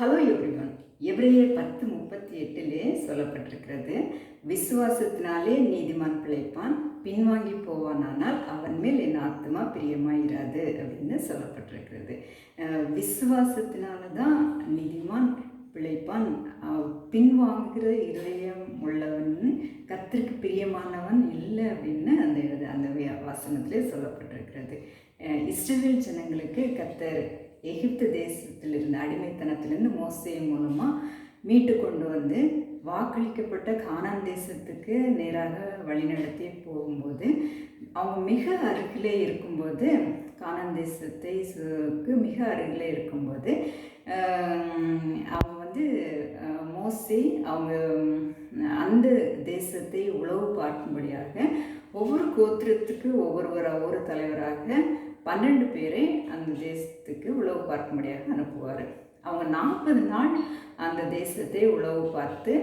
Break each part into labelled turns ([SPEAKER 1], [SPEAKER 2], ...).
[SPEAKER 1] Hello everyone எவ்ரியர் பத்து முப்பத்தி எட்டிலே சொல்லப்பட்டிருக்கிறது. விசுவாசத்தினாலே நீதிமான் பிழைப்பான் பின்வாங்கி போவானானால் அவன் மேல் என் ஆத்மா பிரியமாயிராது அப்படின்னு சொல்லப்பட்டிருக்கிறது. விசுவாசத்தினால தான் நீதிமான் பிழைப்பான். பின்வாங்குகிற இதயம் உள்ளவன் கத்திற்கு பிரியமானவன் இல்லை அப்படின்னு அந்த அந்த வே- வசனத்திலே சொல்லப்பட்டிருக்கிறது. இஸ்ரேல் ஜனங்களுக்கு கத்தர் எகிப்து தேசத்தில் இருந்த அடிமைத்தனத்திலிருந்து மோசே மூலமாக மீட்டு கொண்டு வந்து வாக்களிக்கப்பட்ட கானான் தேசத்துக்கு நேராக வழிநடத்தி போகும்போது அவங்க மிக அருகிலே இருக்கும்போது கானான் தேசத்தை மிக அருகிலே இருக்கும்போது அவங்க வந்து மோஸ்ட்லி அவங்க அந்த தேசத்தை உளவு பார்க்கும்படியாக ஒவ்வொரு கோத்திரத்துக்கு ஒவ்வொருவராக ஒரு தலைவராக பன்னெண்டு பேரை அந்த தேசத்துக்கு உழவு பார்க்கும்படியாக அனுப்புவார். அவங்க நாற்பது நாள் அந்த தேசத்தை உழவு பார்த்து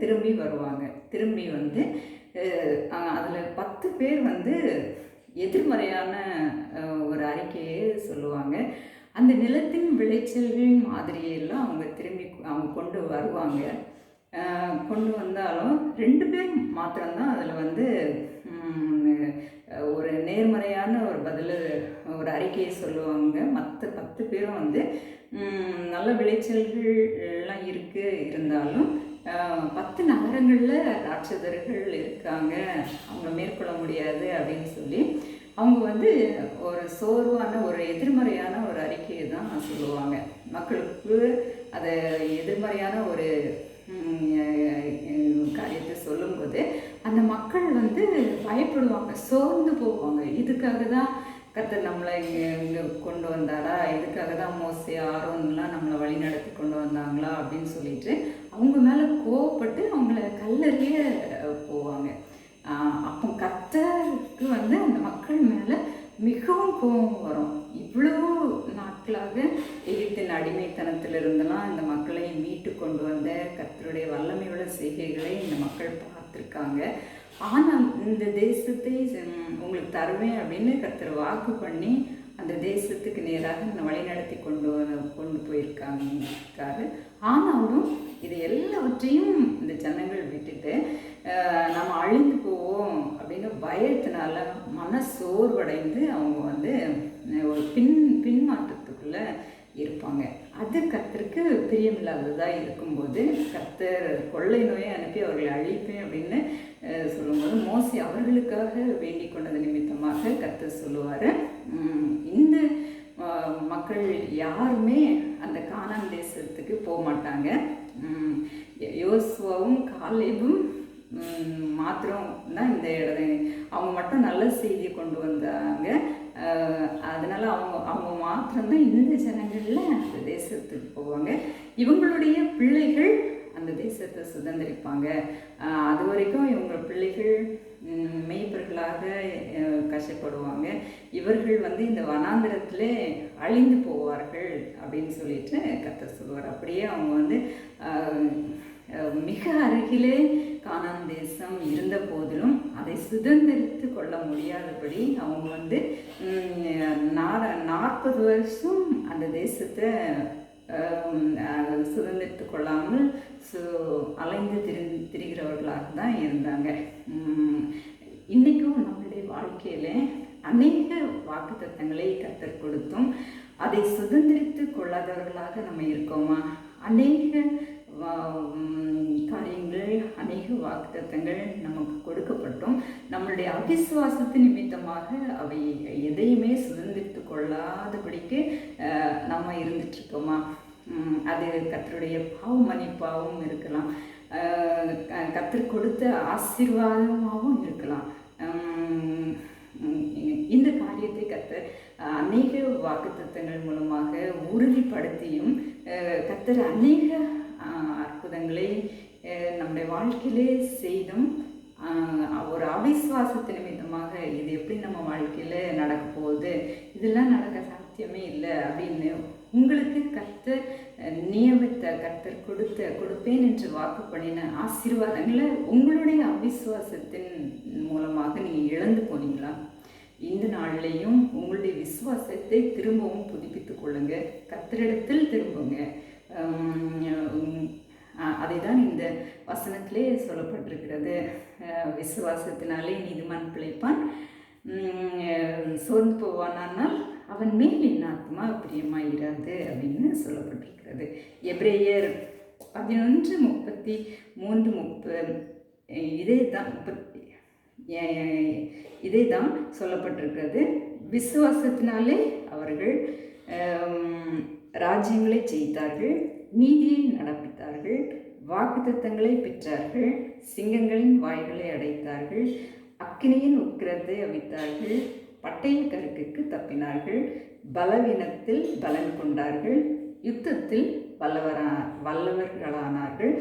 [SPEAKER 1] திரும்பி வருவாங்க. திரும்பி வந்து அதில் பத்து பேர் வந்து எதிர்மறையான ஒரு அறிக்கையை சொல்லுவாங்க. அந்த நிலத்தின் விளைச்சல்கள் மாதிரியெல்லாம் அவங்க திரும்பி அவங்க கொண்டு வருவாங்க. கொண்டு வந்தாலும் ரெண்டு பேர் மாத்திரம்தான் அதில் வந்து ஒரு நேர்மறையான ஒரு பதில் ஒரு அறிக்கையை சொல்லுவாங்க. மற்ற பத்து பேரும் வந்து நல்ல விளைச்சல்கள்லாம் இருக்குது இருந்தாலும் பத்து நகரங்களில் ராட்சதர்கள் இருக்காங்க. அவங்க மேற்கொள்ள முடியாது அப்படின்னு சொல்லி அவங்க வந்து ஒரு சோர்வான ஒரு எதிர்மறையான ஒரு அறிக்கையை தான் சொல்லுவாங்க. மக்களுக்கு அதை எதிர்மறையான ஒரு ம், அஹ், காரியத்தை சொல்லும்போது அந்த மக்கள் வந்து பயப்படுவாங்க சோர்ந்து போவாங்க. இதுக்காக தான் கத்தர் நம்மளை இங்கே இங்கே கொண்டு வந்தாரா? இதுக்காக தான் மோசே ஆர்வம்லாம் நம்மளை வழி நடத்தி கொண்டு வந்தாங்களா? அப்படின்னு சொல்லிட்டு அவங்க மேலே கோவப்பட்டு அவங்கள கல்லறிய போவாங்க. அப்போ கத்தருக்கு வந்து அந்த மக்கள் மேலே மிகவும் கோபம் வரும். இவ்வளோ நாட்களாக எகிப்தின் அடிமைத்தனத்திலிருந்தெல்லாம் இந்த மக்களை மீட்டு கொண்டு வந்த கத்தருடைய வல்லமையுள்ள செய்கைகளை இந்த மக்கள் பார்த்துருக்காங்க. ஆனால் இந்த தேசத்தை உங்களுக்கு தருவேன் அப்படின்னு கர்த்தர் வாக்கு பண்ணி அந்த தேசத்துக்கு நேராக வழி நடத்தி கொண்டு வர கொண்டு போயிருக்காங்க இருக்காரு. ஆனாலும் இது எல்லாவற்றையும் இந்த ஜனங்கள் விட்டுட்டு நம்ம அழிந்து போவோம் அப்படின்னு பயத்தினால மன சோர்வடைந்து அவங்க வந்து ஒரு பின் பின்மாற்றத்துக்குள்ள இருப்பாங்க அது கத்தருக்கு பிரியமில்லாததாக இருக்கும்போது கத்தர் கொள்ளை நோயை அனுப்பி அவர்களை அழிப்பேன் அப்படின்னு சொல்லும்போது மோசி அவர்களுக்காக வேண்டிக் கொண்டது நிமித்தமாக கர்த்தர் சொல்லுவார். இந்த மக்கள் யாருமே அந்த கானான் தேசத்துக்கு போக மாட்டாங்க யோசுவாவும் காலேபும் மாத்திரம் தான் இந்த இடத்த அவங்க மட்டும் நல்ல செய்தியை கொண்டு வந்தாங்க. அதனால் அவங்க அவங்க மாத்திரம்தான் இந்த ஜனங்களில் அந்த தேசத்துக்கு போவாங்க. இவங்களுடைய பிள்ளைகள் அந்த தேசத்தை சுதந்திரிப்பாங்க. அது வரைக்கும் இவங்க பிள்ளைகள் மெய்ப்பர்களாக கஷ்டப்படுவாங்க. இவர்கள் வந்து இந்த வனாந்திரத்தில் அழிந்து போவார்கள் அப்படின்னு சொல்லிட்டு கத்த சொல்லுவார். அப்படியே அவங்க வந்து மிக அருகிலே கானான் தேசம் இருந்த போதிலும் அதை சுதந்திரித்து கொள்ள முடியாதபடி அவங்க வந்து உம், நாற்பது வருஷம் அந்த தேசத்தை சுதந்திரத்து கொள்ளாமல் சு அலைந்து திரி திரிகிறவர்களாக தான் இருந்தாங்க. இன்றைக்கும் நம்மளுடைய வாழ்க்கையில் அநேக வாக்குத்தத்தங்களை கத்தர் கொடுத்தும் அதை சுதந்திரித்து கொள்ளாதவர்களாக நம்ம இருக்கோமா? அநேக காரியங்கள் அநேக வாக்குத்தத்தங்கள் நமக்கு கொடுக்கப்பட்டும் நம்மளுடைய அவிசுவாசத்து நிமித்தமாக அவை எதையுமே சுதந்திரித்து கொள்ளாதபடிக்கு நம்ம இருந்துட்டு இருக்கோமா? அது கத்தருடைய பாவ மன்னிப்பாகவும் இருக்கலாம். கத்தர் கொடுத்த ஆசீர்வாதமாகவும் இருக்கலாம். இந்த காரியத்தை கத்தர் அநேக வாக்குத்தத்தங்கள் மூலமாக உறுதிப்படுத்தியும் கத்தர் அநேக அற்புதங்களை நம்முடைய வாழ்க்கையிலே செய்தும் ஒரு அவிஸ்வாசத்தின் நிமித்தமாக இது எப்படி நம்ம வாழ்க்கையில் நடக்க போகுது? இதெல்லாம் நடக்க சாத்தியமே இல்லை அப்படின்னு உங்களுக்கு கர்த்தர் நியமித்த கர்த்தர் கொடுத்த கொடுப்பேன் என்று வாக்கு பண்ணின ஆசீர்வாதங்களை உங்களுடைய அவிசுவாசத்தின் மூலமாக நீங்கள் இழந்து போனீங்களா? இந்த நாள்லையும் உங்களுடைய விசுவாசத்தை திரும்பவும் புதுப்பித்துக் கொள்ளுங்க. கத்திரிடத்தில் திரும்புங்க. அதை தான் இந்த வசனத்திலே சொல்லப்பட்டிருக்கிறது. விசுவாசத்தினாலே நீதிமான் பிழைப்பான். சோர்ந்து போவானால் அவன் மேல் என்ன ஆத்மா பிரியமாயிராது அப்படின்னு சொல்லப்பட்டிருக்கிறது. எப்ரேயர் பதினொன்று முப்பத்தி மூன்று முப்பது இதே தான் முப்பத்தி இதே தான் சொல்லப்பட்டிருக்கிறது. விசுவாசத்தினாலே அவர்கள் ராஜ்யங்களை ஜெயித்தார்கள் நீதியை நடப்பித்தார்கள் வாக்குத்தத்தங்களை பெற்றார்கள் சிங்கங்களின் வாய்களை அடைத்தார்கள் அக்கினியின் உக்கிரத்தை அவித்தார்கள் பட்டய கருக்குக்கு தப்பினார்கள். பலவீனத்தில் பலன் கொண்டார்கள். யுத்தத்தில் வல்லவரா வல்லவர்களானார்கள்.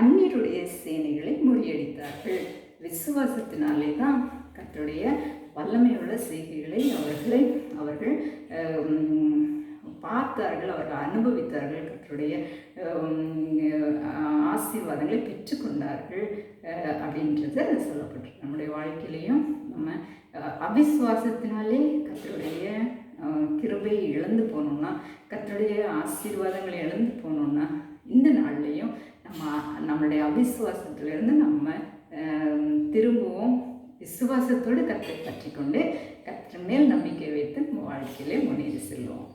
[SPEAKER 1] அந்நியருடைய சேனைகளை முறியடித்தார்கள். விசுவாசத்தினாலே தான் கற்றுடைய வல்லமையுள்ள செய்கைகளை அவர்களை அவர்கள் பார்த்தார்கள் அவர்கள் அனுபவித்தார்கள். கற்றுடைய ஆசீர்வாதங்களை பெற்றுக்கொண்டார்கள் அப்படின்றத அப்படின்றது சொல்லப்பட்டிருக்கு. நம்முடைய வாழ்க்கையிலையும் நம்ம அவிஸ்வாசத்தினாலே கத்தருடைய கிருபையை இழந்து போனோம்னா கத்தருடைய ஆசீர்வாதங்களை இழந்து போனோம்னா இந்த நாள்லையும் நம்ம நம்மளுடைய அவிசுவாசத்திலிருந்து நம்ம திரும்பவும் விசுவாசத்தோடு கற்றை பற்றி கொண்டு கற்ற மேல் நம்பிக்கை வைத்து நம்ம வாழ்க்கையிலே முன்னேறி செல்வோம்.